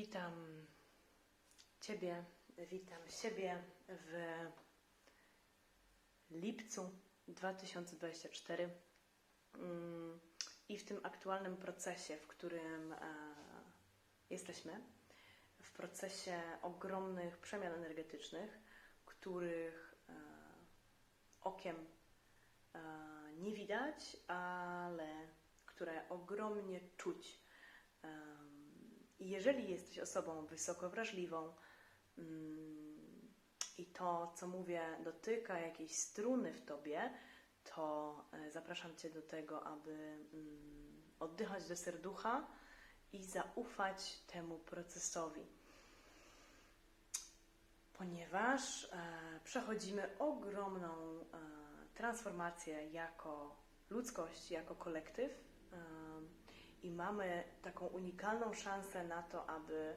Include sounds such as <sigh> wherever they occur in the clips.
Witam Ciebie, witam siebie w lipcu 2024 Mm, i w tym aktualnym procesie, w którym e, jesteśmy, w procesie ogromnych przemian energetycznych, których e, okiem e, nie widać, ale które ogromnie czuć. I jeżeli jesteś osobą wysoko wrażliwą mm, i to, co mówię, dotyka jakiejś struny w tobie, to e, zapraszam Cię do tego, aby mm, oddychać do serducha i zaufać temu procesowi. Ponieważ e, przechodzimy ogromną e, transformację jako ludzkość, jako kolektyw e, i mamy taką unikalną szansę na to, aby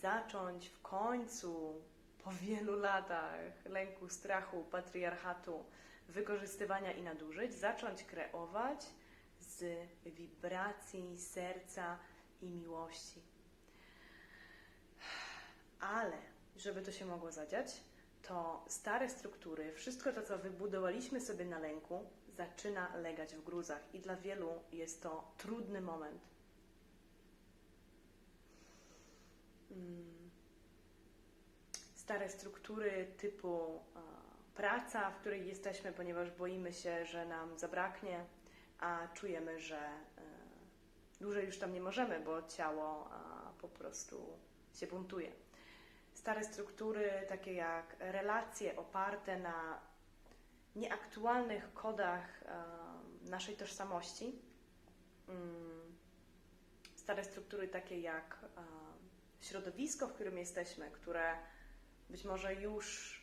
zacząć w końcu po wielu latach lęku, strachu, patriarchatu, wykorzystywania i nadużyć, zacząć kreować z wibracji serca i miłości. Ale, żeby to się mogło zadziać, to stare struktury, wszystko to, co wybudowaliśmy sobie na lęku, zaczyna legać w gruzach i dla wielu jest to trudny moment. Mm. Stare struktury typu praca, w której jesteśmy, ponieważ boimy się, że nam zabraknie, a czujemy, że e, dłużej już tam nie możemy, bo ciało po prostu się buntuje. Stare struktury, takie jak relacje oparte na nieaktualnych kodach naszej tożsamości. Mm, Stare struktury, takie jak środowisko, w którym jesteśmy, które być może już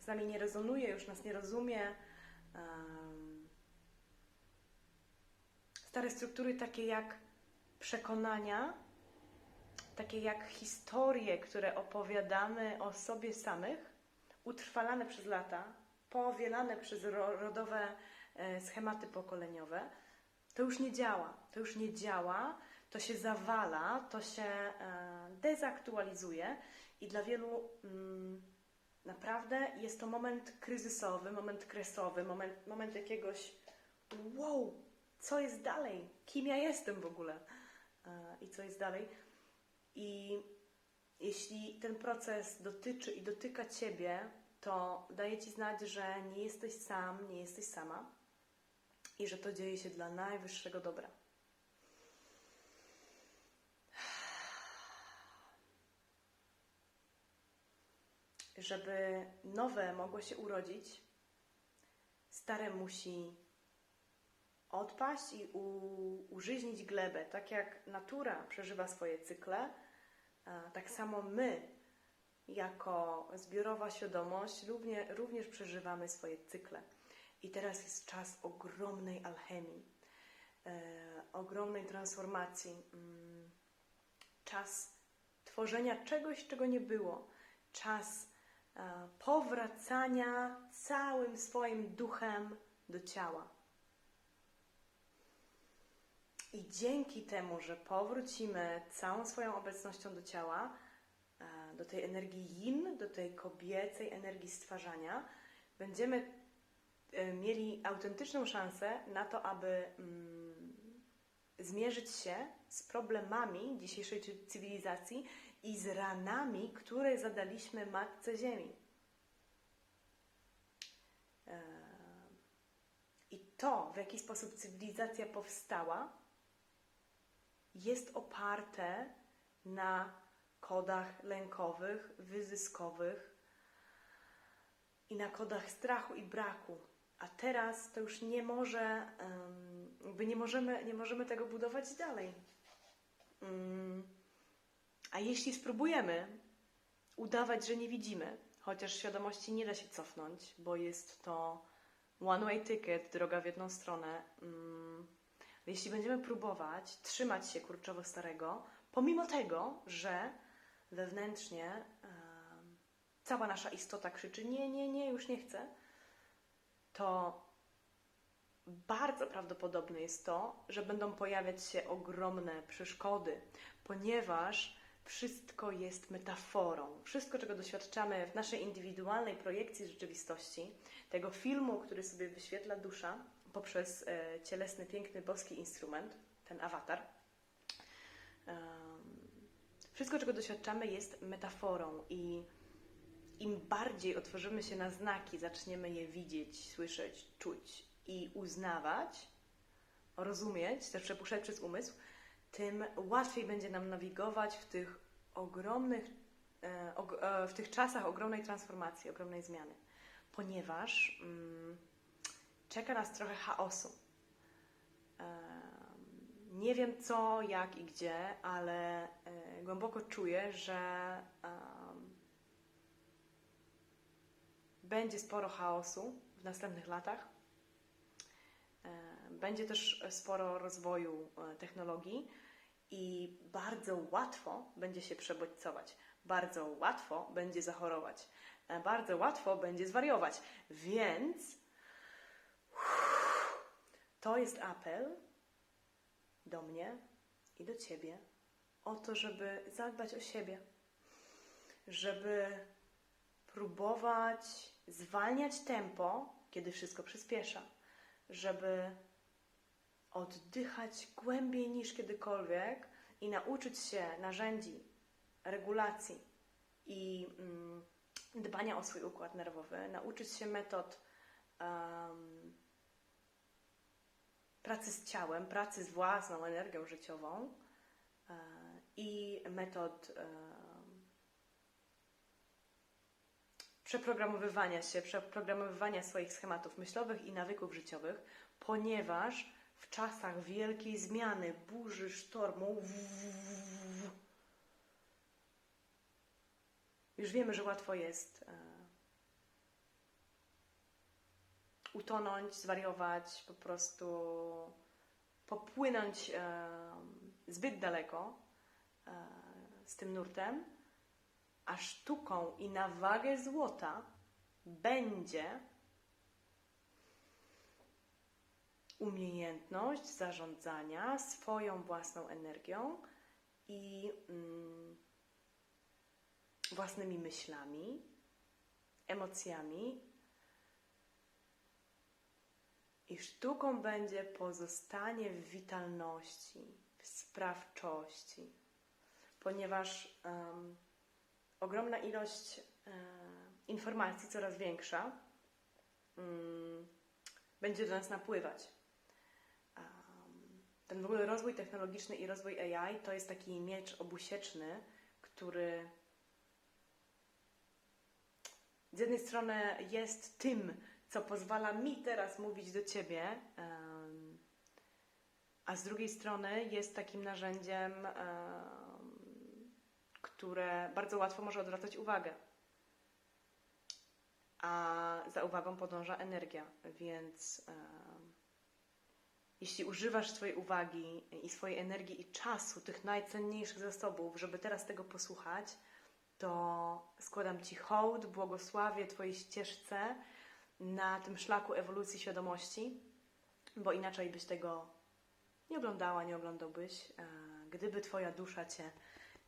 z nami nie rezonuje, już nas nie rozumie. Stare struktury takie jak przekonania, takie jak historie, które opowiadamy o sobie samych, utrwalane przez lata, powielane przez ro- rodowe e, schematy pokoleniowe, to już nie działa. To już nie działa, to się zawala, to się e, dezaktualizuje i dla wielu mm, naprawdę jest to moment kryzysowy, moment kresowy, moment, moment jakiegoś wow, co jest dalej? Kim ja jestem w ogóle? E, I co jest dalej? I jeśli ten proces dotyczy i dotyka Ciebie, to daje Ci znać, że nie jesteś sam, nie jesteś sama i że to dzieje się dla najwyższego dobra. Żeby nowe mogło się urodzić, stare musi odpaść i u, użyźnić glebę. Tak jak natura przeżywa swoje cykle, tak samo my, jako zbiorowa świadomość, równie, również przeżywamy swoje cykle. I teraz jest czas ogromnej alchemii, e, ogromnej transformacji, mm, czas tworzenia czegoś, czego nie było, czas e, powracania całym swoim duchem do ciała. I dzięki temu, że powrócimy całą swoją obecnością do ciała, do tej energii yin, do tej kobiecej energii stwarzania, będziemy e, mieli autentyczną szansę na to, aby mm, zmierzyć się z problemami dzisiejszej cy- cywilizacji i z ranami, które zadaliśmy Matce Ziemi. E, I to, w jaki sposób cywilizacja powstała, jest oparte na kodach lękowych, wyzyskowych i na kodach strachu i braku. A teraz to już nie może, jakby nie możemy, nie możemy tego budować dalej. Mm, A jeśli spróbujemy udawać, że nie widzimy, chociaż świadomości nie da się cofnąć, bo jest to one-way ticket, droga w jedną stronę. mm, jeśli będziemy próbować trzymać się kurczowo starego, pomimo tego, że wewnętrznie cała nasza istota krzyczy: Nie, nie, nie, już nie chcę, to bardzo prawdopodobne jest to, że będą pojawiać się ogromne przeszkody, ponieważ wszystko jest metaforą. Wszystko, czego doświadczamy w naszej indywidualnej projekcji rzeczywistości, tego filmu, który sobie wyświetla dusza poprzez e, cielesny, piękny, boski instrument, ten awatar. Wszystko, czego doświadczamy, jest metaforą i im bardziej otworzymy się na znaki, zaczniemy je widzieć, słyszeć, czuć i uznawać, rozumieć, też przepuszczać przez umysł, tym łatwiej będzie nam nawigować w tych ogromnych, e, e, w tych czasach ogromnej transformacji, ogromnej zmiany, ponieważ mm, czeka nas trochę chaosu. Nie wiem co, jak i gdzie, ale e, głęboko czuję, że em, będzie sporo chaosu w następnych latach. E, Będzie też sporo rozwoju e, technologii i bardzo łatwo będzie się przebodźcować. Bardzo łatwo będzie zachorować. Bardzo łatwo będzie zwariować. Więc to jest apel do mnie i do ciebie o to, żeby zadbać o siebie, żeby próbować zwalniać tempo, kiedy wszystko przyspiesza, żeby oddychać głębiej niż kiedykolwiek i nauczyć się narzędzi regulacji i mm, dbania o swój układ nerwowy, nauczyć się metod em, pracy z ciałem, pracy z własną energią życiową e, i metod przeprogramowywania się, przeprogramowywania swoich schematów myślowych i nawyków życiowych, ponieważ w czasach wielkiej zmiany, burzy, sztormu, już wiemy, że łatwo jest e, utonąć, zwariować, po prostu popłynąć e, zbyt daleko e, z tym nurtem, a sztuką i na wagę złota będzie umiejętność zarządzania swoją własną energią i mm, własnymi myślami, emocjami. I sztuką będzie pozostanie w witalności, w sprawczości, ponieważ em, ogromna ilość e, informacji, coraz większa, mm, będzie do nas napływać. Um, ten w ogóle rozwój technologiczny i rozwój AI to jest taki miecz obusieczny, który z jednej strony jest tym, co pozwala mi teraz mówić do ciebie, a z drugiej strony jest takim narzędziem, em, które bardzo łatwo może odwracać uwagę. A za uwagą podąża energia, więc jeśli używasz swojej uwagi i swojej energii i czasu, tych najcenniejszych zasobów, żeby teraz tego posłuchać, to składam Ci hołd, błogosławię Twojej ścieżce na tym szlaku ewolucji świadomości, bo inaczej byś tego nie oglądała, nie oglądałbyś, e, gdyby Twoja dusza Cię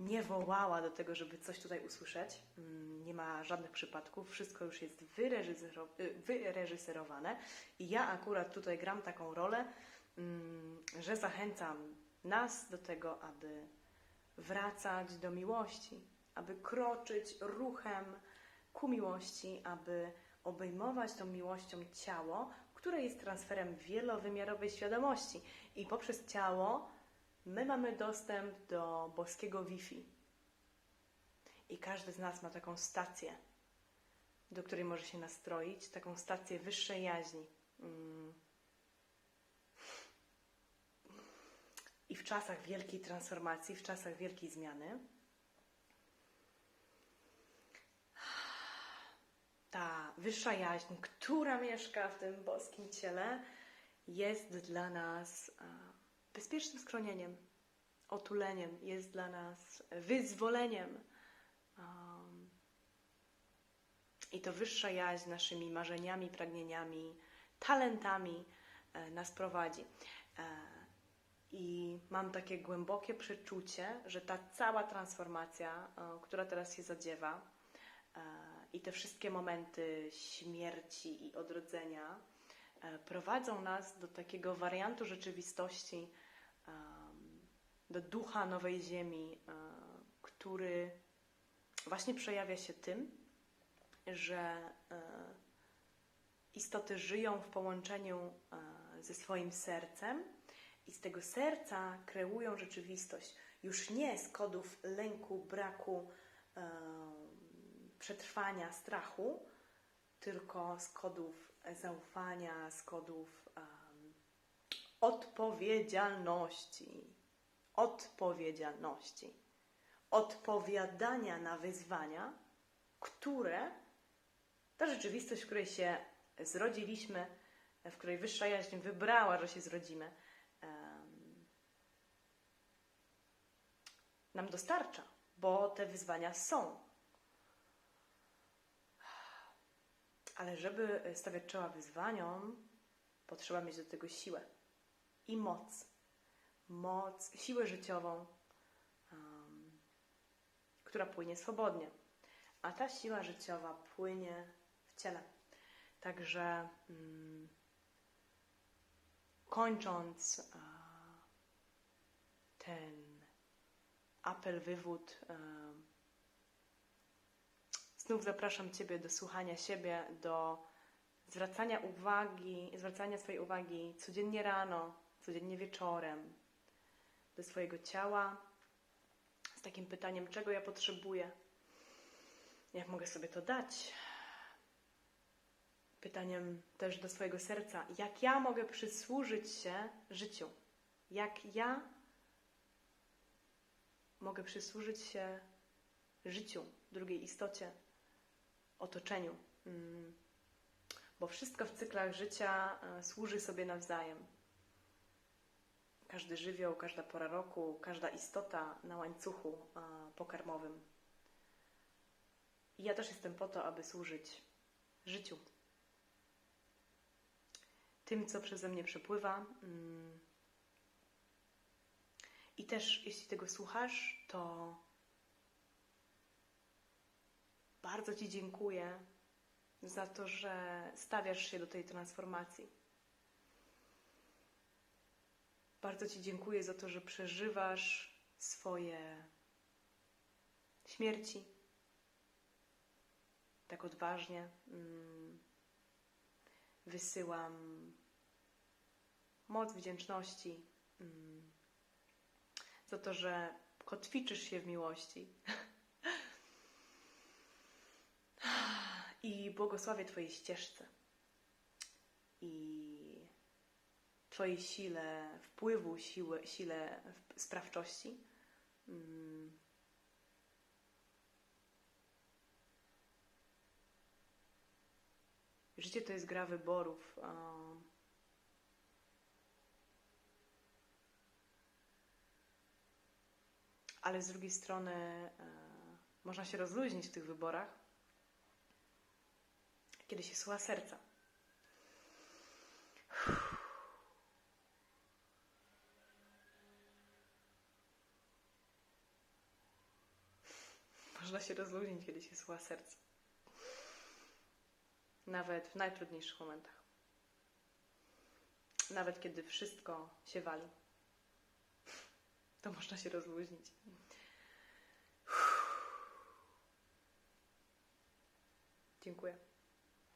nie wołała do tego, żeby coś tutaj usłyszeć. Mm, Nie ma żadnych przypadków, wszystko już jest y, wyreżyserowane i ja akurat tutaj gram taką rolę, mm, że zachęcam nas do tego, aby wracać do miłości, aby kroczyć ruchem ku miłości, aby obejmować tą miłością ciało, które jest transferem wielowymiarowej świadomości. I poprzez ciało my mamy dostęp do boskiego Wi-Fi. I każdy z nas ma taką stację, do której może się nastroić, taką stację wyższej jaźni. Mm. I w czasach wielkiej transformacji, w czasach wielkiej zmiany, ta wyższa jaźń, która mieszka w tym boskim ciele, jest dla nas e, bezpiecznym schronieniem, otuleniem, jest dla nas wyzwoleniem. I to wyższa jaźń naszymi marzeniami, pragnieniami, talentami e, nas prowadzi. E, I mam takie głębokie przeczucie, że ta cała transformacja, która teraz się zadziewa, i te wszystkie momenty śmierci i odrodzenia e, prowadzą nas do takiego wariantu rzeczywistości, do ducha nowej ziemi, e, który właśnie przejawia się tym, że e, istoty żyją w połączeniu ze swoim sercem i z tego serca kreują rzeczywistość. Już nie z kodów lęku, braku, przetrwania, strachu, tylko z kodów zaufania, z kodów em, odpowiedzialności. Odpowiedzialności. Odpowiadania na wyzwania, które ta rzeczywistość, w której się zrodziliśmy, w której wyższa jaźń wybrała, że się zrodzimy, em, nam dostarcza, bo te wyzwania są. Ale żeby stawiać czoła wyzwaniom, potrzeba mieć do tego siłę i moc. Moc, siłę życiową, em, która płynie swobodnie. A ta siła życiowa płynie w ciele. Także mm, kończąc a, ten apel, wywód, em, znów zapraszam Ciebie do słuchania siebie, do zwracania uwagi, zwracania swojej uwagi codziennie rano, codziennie wieczorem do swojego ciała z takim pytaniem, czego ja potrzebuję, jak mogę sobie to dać. Pytaniem też do swojego serca, jak ja mogę przysłużyć się życiu, jak ja mogę przysłużyć się życiu, drugiej istocie, otoczeniu. Mm. Bo wszystko w cyklach życia e, służy sobie nawzajem. Każdy żywioł, każda pora roku, każda istota na łańcuchu e, pokarmowym. I ja też jestem po to, aby służyć życiu. Tym, co przeze mnie przepływa. Mm. I też, jeśli tego słuchasz, to bardzo Ci dziękuję za to, że stawiasz się do tej transformacji. Bardzo Ci dziękuję za to, że przeżywasz swoje śmierci tak odważnie. Mm. Wysyłam moc wdzięczności mm, za to, że kotwiczysz się w miłości. <laughs> I błogosławię Twojej ścieżce i Twojej sile wpływu, siły, sile sprawczości. Mm. Życie to jest gra wyborów. Ale z drugiej strony e, można się rozluźnić w tych wyborach, kiedy się słucha serca. Można się rozluźnić, kiedy się słucha serca. Nawet w najtrudniejszych momentach. Nawet kiedy wszystko się wali, to można się rozluźnić. Dziękuję.